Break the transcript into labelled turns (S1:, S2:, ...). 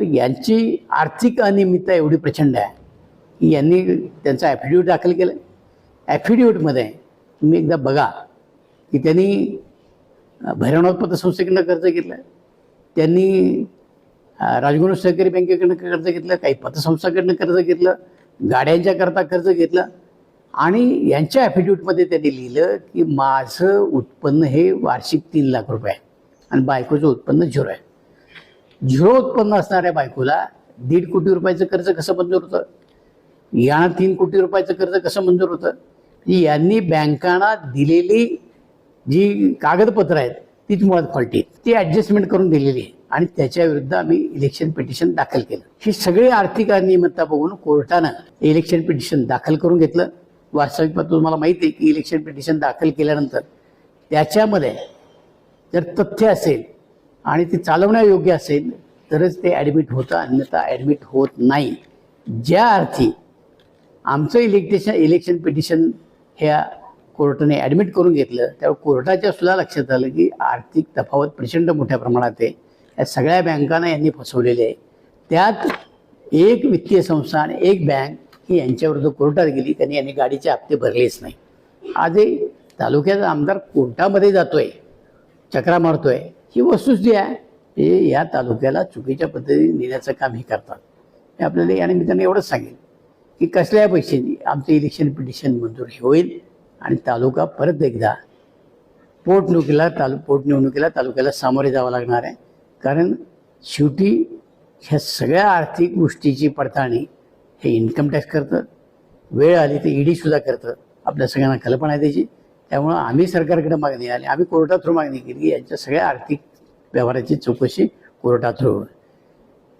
S1: यांची आर्थिक अनियमितता एवढी प्रचंड आहे की यांनी त्यांचा ॲफिडेविट दाखल केलं. ॲफिडेविटमध्ये तुम्ही एकदा बघा की त्यांनी अ, भैरवनाथ पतसंस्थेकडनं कर्ज घेतलं. त्यांनी अ, राजगुरू सहकारी बँकेकडनं कर्ज घेतलं काही पतसंस्थाकडनं कर्ज घेतलं गाड्यांच्याकरता कर्ज घेतलं. आणि यांच्या ॲफिडेविटमध्ये त्यांनी लिहिलं की माझं उत्पन्न हे वार्षिक तीन लाख रुपये आहे आणि बायकोचं उत्पन्न झिरो आहे. झिरो उत्पन्न असणाऱ्या बायकोला दीड कोटी रुपयाचं कर्ज कसं मंजूर होतं? यांना तीन कोटी रुपयाचं कर्ज कसं मंजूर होतं? यांनी बँकांना दिलेली जी कागदपत्र आहेत तीच मुळात फॉल्टी आहेत ती ॲडजस्टमेंट करून दिलेली आहे. आणि त्याच्या विरुद्ध आम्ही इलेक्शन पिटिशन दाखल केलं. ही सगळी आर्थिक अनियमितता बघून कोर्टानं इलेक्शन पिटिशन दाखल करून घेतलं. वास्तविक तुम्हाला माहिती आहे की इलेक्शन पिटिशन दाखल केल्यानंतर त्याच्यामध्ये जर तथ्य असेल आणि ते चालवण्यायोग्य असेल तरच ते ॲडमिट होतं अन्यथा ॲडमिट होत नाही. ज्या अर्थी आमचं इलेक्टेशन इलेक्शन पिटिशन ह्या कोर्टाने ॲडमिट करून घेतलं त्यावेळी कोर्टाच्या सुद्धा लक्षात आलं की आर्थिक तफावत प्रचंड मोठ्या प्रमाणात आहे. या सगळ्या बँकांना यांनी फसवलेले आहे. त्यात एक वित्तीय संस्था आणि एक बँक ही यांच्याविरुद्ध कोर्टात गेली त्यांनी यांनी गाडीचे हप्ते भरलेच नाही. आजही तालुक्याचा आमदार कोर्टामध्ये जातोय चक्रा मारतोय. ही वस्तुस्थिती आहे हे या तालुक्याला चुकीच्या पद्धतीने नेण्याचं काम हे करतात. हे आपल्याला या निमित्ताने एवढंच सांगेन की कसल्या पैशांनी आमचं इलेक्शन पिटिशन मंजूर होईल आणि तालुका परत एकदा पोटनिवडणुकीला तालु पोटनिवडणुकीला तालुक्याला सामोरे जावं लागणार आहे. कारण शेवटी ह्या सगळ्या आर्थिक गोष्टीची पडताळणी हे इन्कम टॅक्स करतं. वेळ आली तर ईडीसुद्धा करतं. आपल्या सगळ्यांना कल्पना आहे त्याची. त्यामुळं आम्ही सरकारकडे मागणी आली. आम्ही कोर्टा थ्रू मागणी केली. की यांच्या सगळ्या आर्थिक व्यवहाराची चौकशी कोर्टा थ्रू